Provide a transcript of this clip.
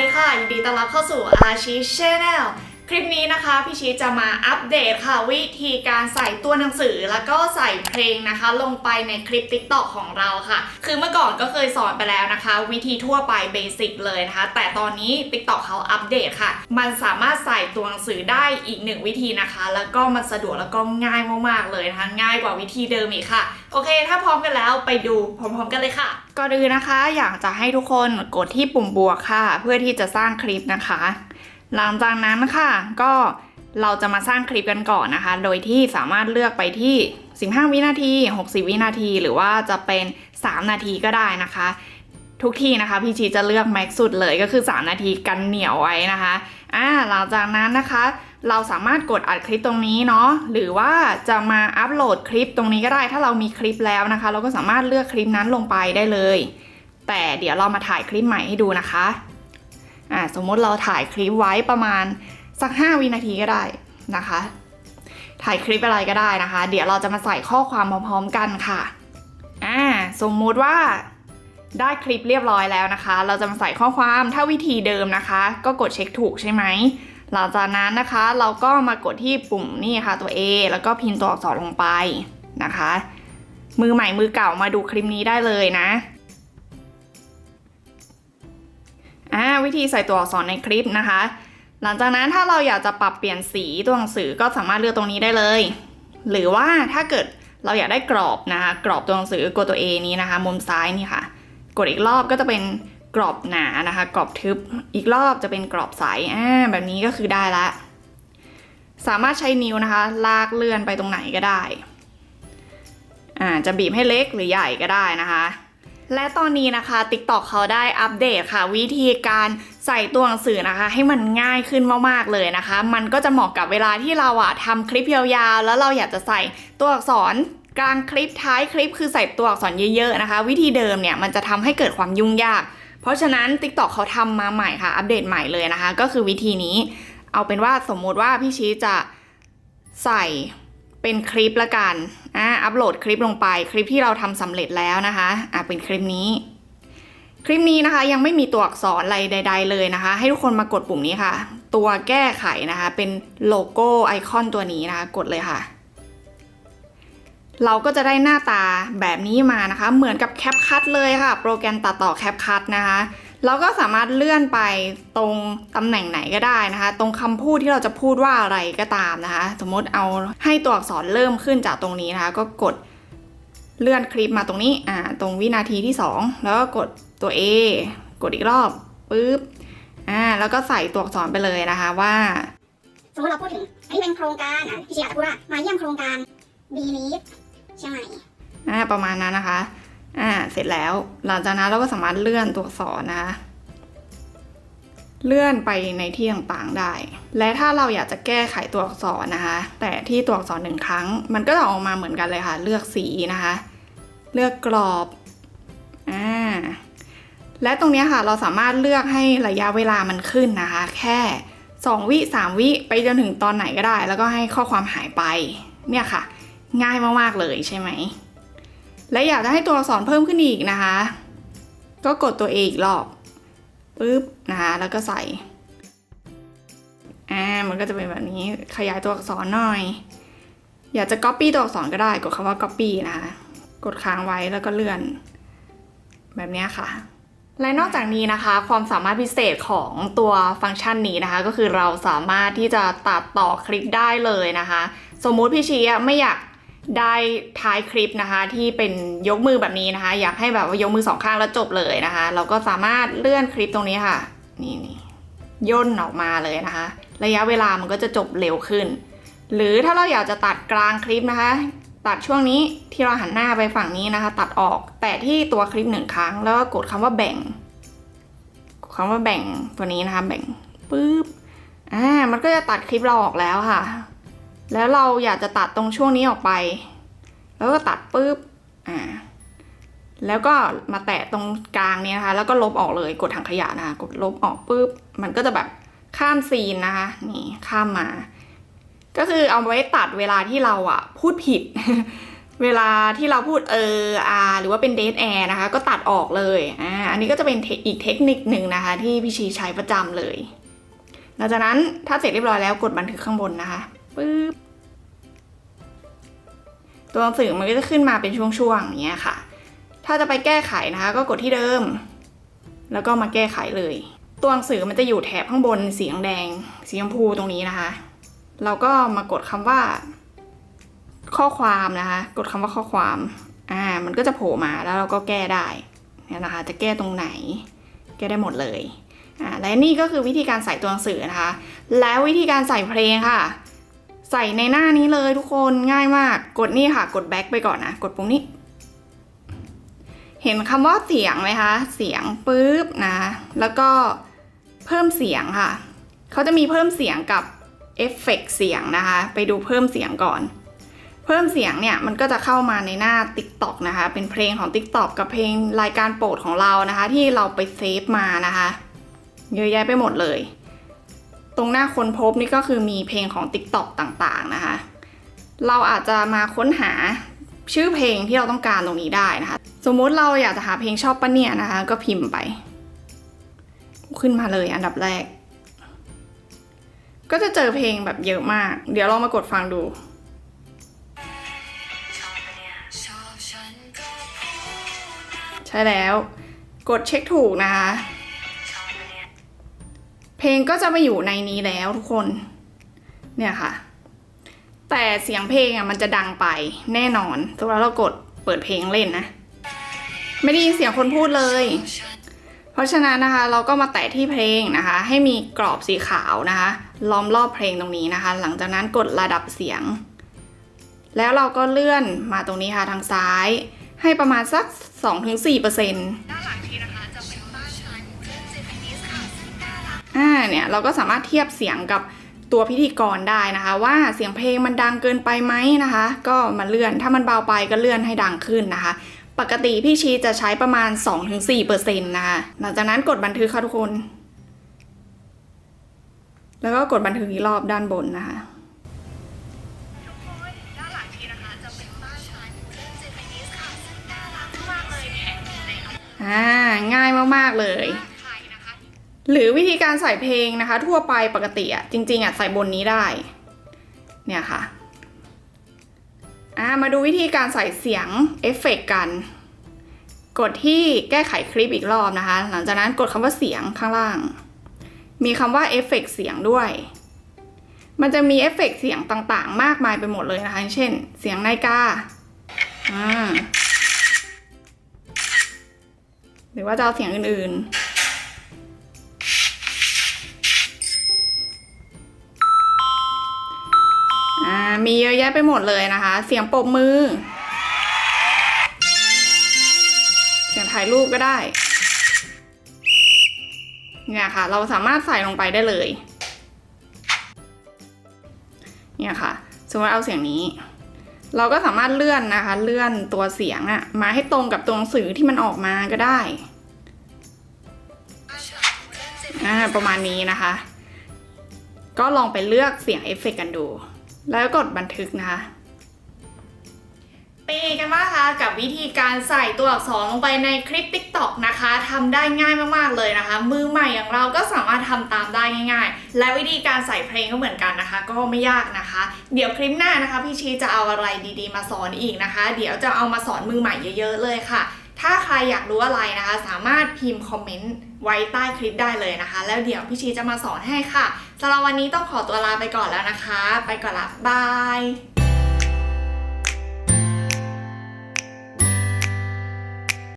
ดีค่ะยินดีต้อนรับเข้าสู่อาชีชแนล คลิปนี้นะคะพี่ชีจะมาอัปเดตค่ะ วิธีการใส่ตัวหนังสือแล้วก็ใส่เพลงนะคะ ลงไปในคลิป t ิ k t o k ของเราค่ะ คือเมื่อก่อนก็เคยสอนไปแล้วนะคะ วิธีทั่วไปเบสิกเลยนะคะ แต่ตอนนี้ t ิ k t o k เขาอัปเดตค่ะ มันสามารถใส่ตัวหนังสือได้อีกหนึ่งวิธีนะคะ แล้วก็มันสะดวกแล้วก็ง่ายมากๆเลยนะคะ ง่ายกว่าวิธีเดิมอีกค่ะ โอเค ถ้าพร้อมกันแล้วไปดูพร้อมๆกันเลยค่ะก่อนอื่นนะคะ อยากจะให้ทุกคนกดที่ปุ่มบวกค่ะ เพื่อที่จะสร้างคลิปนะคะ หลังจากนั้นค่ะ ก็เราจะมาสร้างคลิปกันก่อนนะคะ โดยที่สามารถเลือกไปที่ 15 วินาที 60 วินาที หรือว่าจะเป็น 3 นาทีก็ได้นะคะ ทุกที่นะคะพี่ชีจะเลือกแม็กสุดเลยก็คือ 3 นาทีกันเหนียวไว้นะคะอ่าหลังจากนั้นนะคะ เราสามารถกดอัดคลิปตรงนี้เนาะหรือว่าจะมาอัปโหลดคลิปตรงนี้ก็ได้ ถ้าเรามีคลิปแล้วนะคะ เราก็สามารถเลือกคลิปนั้นลงไปได้เลย แต่เดี๋ยวเรามาถ่ายคลิปใหม่ให้ดูนะคะ อ่าสมมติเราถ่ายคลิปไว้ประมาณสัก 5 วินาทีก็ได้นะคะ ถ่ายคลิปอะไรก็ได้นะคะ เดี๋ยวเราจะมาใส่ข้อความพร้อมๆกันค่ะอ่าสมมุติว่าได้คลิปเรียบร้อยแล้วนะคะ เราจะมาใส่ข้อความถ้าวิธีเดิมนะคะ ก็กดเช็คถูกใช่ไหมหลังจากนั้นนะคะเราก็มากดที่ปุ่มนี่ค่ะตัว A แล้วก็พิมพ์ตัวอักษรลงไปนะคะ มือใหม่มือเก่ามาดูคลิปนี้ได้เลยนะ อ่าวิธีใส่ตัวอักษรในคลิปนะคะ หลังจากนั้นถ้าเราอยากจะปรับเปลี่ยนสีตัวหนังสือก็สามารถเลือกตรงนี้ได้เลย หรือว่าถ้าเกิดเราอยากได้กรอบนะคะ กรอบตัวหนังสือกดตัว A นี้นะคะ มุมซ้ายนี่ค่ะ กดอีกรอบก็จะเป็นกรอบหนานะคะ กรอบทึบ อีกรอบจะเป็นกรอบใสอ่าแบบนี้ก็คือได้ละ สามารถใช้นิ้วนะคะ ลากเลื่อนไปตรงไหนก็ได้อ่าจะบีบให้เล็กหรือใหญ่ก็ได้นะคะ และตอนนี้นะคะ TikTok เขาได้อัปเดตค่ะ วิธีการใส่ตัวหนังสือนะคะ ให้มันง่ายขึ้นมากๆเลยนะคะ มันก็จะเหมาะกับเวลาที่เราอะทำคลิปยาวๆ แล้วเราอยากจะใส่ตัวอักษรกลางคลิปท้ายคลิปคือใส่ตัวอักษรเยอะๆนะคะ วิธีเดิมเนี่ยมันจะทำให้เกิดความยุ่งยาก เพราะฉะนั้น TikTok เขาทำมาใหม่ค่ะ อัปเดตใหม่เลยนะคะ ก็คือวิธีนี้ เอาเป็นว่าสมมุติว่าพี่ชี้จะใส่ เป็นคลิปละกันอ่าอัปโหลดคลิปลงไปคลิปที่เราทำสำเร็จแล้วนะคะอ่าเป็นคลิปนี้ คลิปนี้นะคะยังไม่มีตัวอักษรอะไรใด ๆ เลยนะคะ ให้ทุกคนมากดปุ่มนี้ค่ะ ตัวแก้ไขนะคะ เป็นโลโก้ไอคอนตัวนี้นะคะ กดเลยค่ะ เราก็จะได้หน้าตาแบบนี้มานะคะ เหมือนกับแคปคัตเลยค่ะ โปรแกรมตัดต่อแคปคัตนะคะ เราก็สามารถเลื่อนไปตรงตำแหน่งไหนก็ได้นะคะ ตรงคำพูดที่เราจะพูดว่าอะไรก็ตามนะคะ สมมติเอาให้ตัวอักษรเริ่มขึ้นจากตรงนี้นะคะ ก็กดเลื่อนคลิปมาตรงนี้อ่าตรงวินาทีที่ 2 แล้วก็กดตัว A กดอีกรอบปุ๊บอ่าแล้วก็ใส่ตัวอักษรไปเลยนะคะว่าสมมติเราพูดถึงอันนี้เป็นโครงการอะพี่เชียร์อาจจะพูดว่ามาเยี่ยมโครงการ b e l i e v เชียงใหม่อ่าประมาณนั้นนะคะ อ่า เสร็จแล้ว หลังจากนั้นเราก็สามารถเลื่อนตัวอักษรนะคะ เลื่อนไปในที่ต่างๆได้ และถ้าเราอยากจะแก้ไขตัวอักษรนะคะ แต่ที่ตัวอักษรหนึ่งครั้ง มันก็จะออกมาเหมือนกันเลยค่ะ เลือกสีนะคะ เลือกกรอบ อ่า และตรงนี้ค่ะ เราสามารถเลือกให้ระยะเวลามันขึ้นนะคะ แค่ 2 วิ 3 วิไปจนถึงตอนไหนก็ได้ แล้วก็ให้ข้อความหายไป เนี่ยค่ะ ง่ายมากๆเลยใช่ไหม และอยากจะให้ตัวอักษรเพิ่มขึ้นอีกนะคะ ก็กดตัว A อีกรอบปึ๊บนะคะแล้วก็ใส่อ่ามันก็จะเป็นแบบนี้ขยายตัวอักษรหน่อย อยากจะ Copy ตัวอักษรก็ได้กดคำว่า Copy นะคะกดค้างไว้แล้วก็เลื่อน แบบนี้ค่ะ และนอกจากนี้นะคะ ความสามารถพิเศษของตัวฟังก์ชันนี้นะคะ ก็คือเราสามารถที่จะตัดต่อคลิปได้เลยนะคะ สมมุติพี่ชีอะไม่อยาก ได้ท้ายคลิปนะคะที่เป็นยกมือแบบนี้นะคะ อยากให้แบบว่ายกมือสองข้างแล้วจบเลยนะคะ เราก็สามารถเลื่อนคลิปตรงนี้ค่ะ นี่นี่ย่นออกมาเลยนะคะ ระยะเวลามันก็จะจบเร็วขึ้น หรือถ้าเราอยากจะตัดกลางคลิปนะคะ ตัดช่วงนี้ที่เราหันหน้าไปฝั่งนี้นะคะ ตัดออกแตะที่ตัวคลิปหนึ่งครั้ง แล้วก็กดคำว่าแบ่งคำว่าแบ่งตัวนี้นะคะ แบ่งปุ๊บอ่ามันก็จะตัดคลิปเราออกแล้วค่ะ แล้วเราอยากจะตัดตรงช่วงนี้ออกไป แล้วก็ตัดปุ๊บ อ่า แล้วก็มาแตะตรงกลางนี้นะคะ แล้วก็ลบออกเลย กดถังขยะนะคะ กดลบออกปุ๊บ มันก็จะแบบข้ามซีนนะคะ นี่ข้ามมา ก็คือเอาไว้ตัดเวลาที่เราอะพูดผิด เวลาที่เราพูดเอออาหรือว่าเป็นเดทแอร์นะคะ ก็ตัดออกเลย อ่า อันนี้ก็จะเป็นอีกเทคนิคหนึ่งนะคะ ที่พี่ชีใช้ประจำเลย หลังจากนั้นถ้าเสร็จเรียบร้อยแล้วกดบันทึกข้างบนนะคะ ปึ๊บตัวหนังสือมันก็จะขึ้นมาเป็นช่วงๆอย่างเงี้ยค่ะ ถ้าจะไปแก้ไขนะคะก็กดที่เดิม แล้วก็มาแก้ไขเลย ตัวหนังสือมันจะอยู่แถบข้างบนสีแดงสีชมพูตรงนี้นะคะ เราก็มากดคำว่า ข้อความนะคะ กดคำว่าข้อความอ่ามันก็จะโผล่มาแล้วเราก็แก้ได้เนี่ยนะคะ จะแก้ตรงไหน แก้ได้หมดเลยอ่าและนี่ก็คือวิธีการใส่ตัวหนังสือนะคะ แล้ววิธีการใส่เพลงค่ะ ใส่ในหน้านี้เลยทุกคนง่ายมาก กดนี่ค่ะ กดแบ็คไปก่อนนะ กดปุ่มนี้ เห็นคำว่าเสียงไหมคะ เสียงปุ๊บนะ แล้วก็เพิ่มเสียงค่ะ เขาจะมีเพิ่มเสียงกับเอฟเฟกต์เสียงนะคะ ไปดูเพิ่มเสียงก่อน เพิ่มเสียงเนี่ยมันก็จะเข้ามาในหน้า TikTok นะคะ เป็นเพลงของ TikTok กับเพลงรายการโปรดของเรานะคะ ที่เราไปเซฟมานะคะ เยอะแยะไปหมดเลย ตรงหน้าคนพบนี่ก็คือมีเพลงของ TikTok ต่างๆนะคะ เราอาจจะมาค้นหาชื่อเพลงที่เราต้องการตรงนี้ได้นะคะ สมมุติเราอยากจะหาเพลงชอบปะเนี่ยนะคะ ก็พิมพ์ไป ขึ้นมาเลยอันดับแรก ก็จะเจอเพลงแบบเยอะมาก เดี๋ยวลองมากดฟังดูใช่แล้ว กดเช็คถูกนะคะ เพลงก็จะมาอยู่ในนี้แล้วทุกคน เนี่ยค่ะ แต่เสียงเพลงอะมันจะดังไปแน่นอนสมมติว่าเรากดเปิดเพลงเล่นนะ ไม่ได้ยินเสียงคนพูดเลย เพราะฉะนั้นนะคะ เราก็มาแตะที่เพลงนะคะ ให้มีกรอบสีขาวนะคะ ล้อมรอบเพลงตรงนี้นะคะ หลังจากนั้นกดระดับเสียง แล้วเราก็เลื่อนมาตรงนี้ค่ะทางซ้าย ให้ประมาณสัก 2-4%ด้านหลังทีนะคะ อ่าเนี่ยเราก็สามารถเทียบเสียงกับตัวพิธีกรได้นะคะ ว่าเสียงเพลงมันดังเกินไปไหมนะคะ ก็มาเลื่อนถ้ามันเบาไปก็เลื่อนให้ดังขึ้นนะคะ ปกติพี่ชีจะใช้ประมาณ 2-4%นะคะหลังจากนั้นกดบันทึกค่ะทุกคน แล้วก็กดบันทึกอีกรอบด้านบนนะคะอ่าง่ายมาก ๆ เลย หรือวิธีการใส่เพลงนะคะ ทั่วไปปกติอะจริงๆอะใส่บนนี้ได้ เนี่ยค่ะอ่ามาดูวิธีการใส่เสียงเอฟเฟกต์กัน กดที่แก้ไขคลิปอีกรอบนะคะ หลังจากนั้นกดคำว่าเสียงข้างล่าง มีคำว่าเอฟเฟกต์เสียงด้วย มันจะมีเอฟเฟกต์เสียงต่างๆ มากมายไปหมดเลยนะคะ เช่น เสียงนาฬิกาหรือว่าจะเอาเสียงอื่นๆ มีเยอะแยะไปหมดเลยนะคะ เสียงปรบมือ เสียงถ่ายรูปก็ได้ เนี่ยค่ะ เราสามารถใส่ลงไปได้เลย เนี่ยค่ะ สมมติเอาเสียงนี้ เราก็สามารถเลื่อนนะคะ เลื่อนตัวเสียงอะมาให้ตรงกับตัวหนังสือที่มันออกมาก็ได้ประมาณนี้นะคะ ก็ลองไปเลือกเสียงเอฟเฟกต์กันดู แล้วกดบันทึกนะคะเป็นไงกันบ้างคะกับวิธีการใส่ตัวอักษรลงไปในคลิป TikTok นะคะทำได้ง่ายมากๆเลยนะคะ มือใหม่อย่างเราก็สามารถทำตามได้ง่าย ๆ และวิธีการใส่เพลงก็เหมือนกันนะคะ ก็ไม่ยากนะคะ เดี๋ยวคลิปหน้านะคะ พี่ชีจะเอาอะไรดีๆ มาสอนอีกนะคะ เดี๋ยวจะเอามาสอนมือใหม่เยอะ ๆ เลยค่ะ ถ้าใครอยากรู้อะไรนะคะ สามารถพิมพ์คอมเมนต์ไว้ใต้คลิปได้เลยนะคะ แล้วเดี๋ยวพี่ชีจะมาสอนให้ค่ะสำหรับวันนี้ต้องขอตัวลาไปก่อนแล้วนะคะ ไปก่อนละบาย